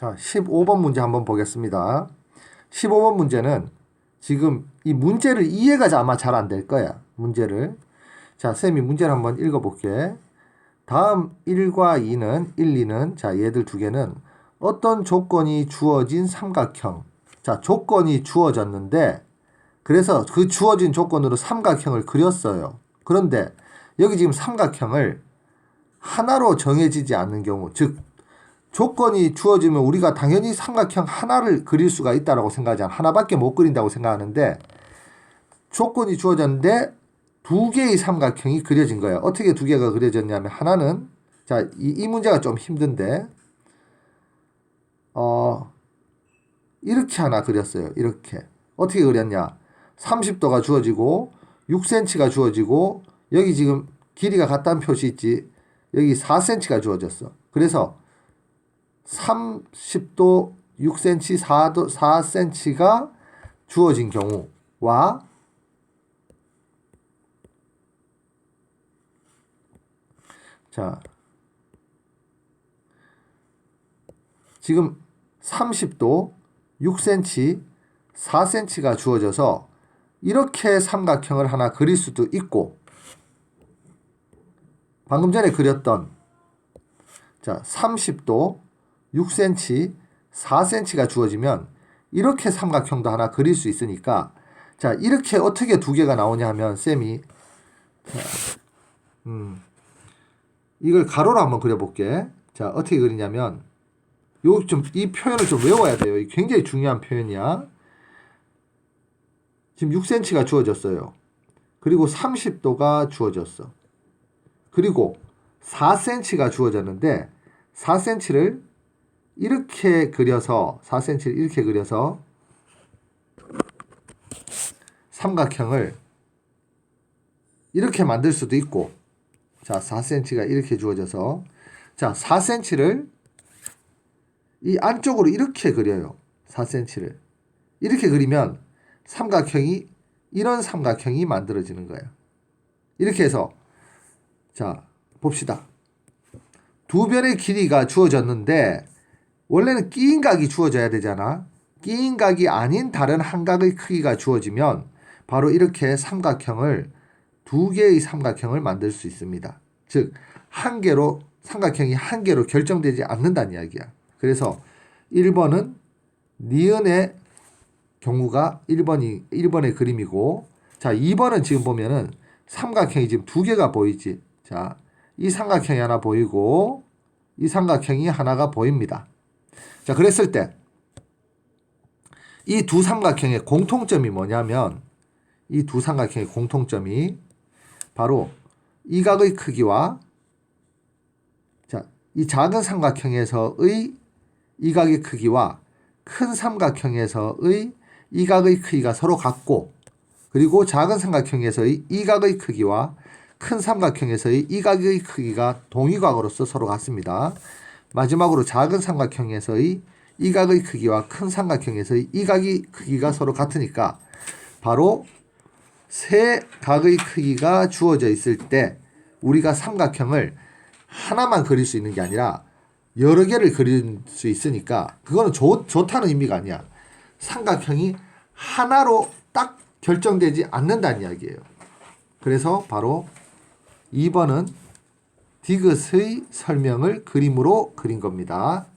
자, 15번 문제 한번 보겠습니다. 15번 문제는 지금 이 문제를 이해가 아마 잘 안 될 거야. 문제를. 자, 쌤이 문제를 한번 읽어볼게. 다음 1과 2는 1, 2는 자, 얘들 두 개는 어떤 조건이 주어진 삼각형. 자, 조건이 주어졌는데 그래서 그 주어진 조건으로 삼각형을 그렸어요. 그런데 여기 지금 삼각형을 하나로 정해지지 않는 경우, 즉 조건이 주어지면 우리가 당연히 삼각형 하나를 그릴 수가 있다라고 생각하잖아. 하나밖에 못 그린다고 생각하는데 조건이 주어졌는데 두 개의 삼각형이 그려진 거예요. 어떻게 두 개가 그려졌냐면 하나는 자, 이, 이 문제가 좀 힘든데 어 이렇게 하나 그렸어요. 이렇게. 어떻게 그렸냐? 30도가 주어지고 6cm가 주어지고 여기 지금 길이가 같다는 표시 있지. 여기 4cm가 주어졌어. 그래서 30도 6cm 4도 4cm가 주어진 경우와 자 지금 30도 6cm 4cm가 주어져서 이렇게 삼각형을 하나 그릴 수도 있고 방금 전에 그렸던 자 30도 6cm, 4cm가 주어지면 이렇게 삼각형도 하나 그릴 수 있으니까 자 이렇게 어떻게 두 개가 나오냐 하면 쌤이 자, 음 이걸 가로로 한번 그려볼게. 자 어떻게 그리냐면 요 좀 이 표현을 좀 외워야 돼요. 이 굉장히 중요한 표현이야. 지금 6cm가 주어졌어요. 그리고 30도가 주어졌어. 그리고 4cm가 주어졌는데 4cm를 이렇게 그려서 4cm를 이렇게 그려서 삼각형을 이렇게 만들 수도 있고 자 4cm가 이렇게 주어져서 자 4cm를 이 안쪽으로 이렇게 그려요. 4cm를. 이렇게 그리면 삼각형이 이런 삼각형이 만들어지는 거예요. 이렇게 해서 자 봅시다. 두 변의 길이가 주어졌는데 원래는 끼인 각이 주어져야 되잖아. 끼인 각이 아닌 다른 한 각의 크기가 주어지면 바로 이렇게 삼각형을 두 개의 삼각형을 만들 수 있습니다. 즉, 한 개로 삼각형이 한 개로 결정되지 않는다는 이야기야. 그래서 1번은 니은의 경우가 1번이 1번의 그림이고 자, 2번은 지금 보면은 삼각형이 지금 두 개가 보이지. 자, 이 삼각형이 하나 보이고 이 삼각형이 하나가 보입니다. 자, 그랬을 때 이 두 삼각형의 공통점이 뭐냐면 이 두 삼각형의 공통점이 바로 이 각의 크기와 자, 이 작은 삼각형에서의 이 각의 크기와 큰 삼각형에서의 이 각의 크기가 서로 같고 그리고 작은 삼각형에서의 이 각의 크기와 큰 삼각형에서의 이 각의 크기가 동위각으로서 서로 같습니다. 마지막으로 작은 삼각형에서의 이 각의 크기와 큰 삼각형에서의 이 각의 크기가 서로 같으니까 바로 세 각의 크기가 주어져 있을 때 우리가 삼각형을 하나만 그릴 수 있는 게 아니라 여러 개를 그릴 수 있으니까 그거는 좋, 좋다는 의미가 아니야. 삼각형이 하나로 딱 결정되지 않는다는 이야기예요. 그래서 바로 2번은 디귿의 설명을 그림으로 그린 겁니다.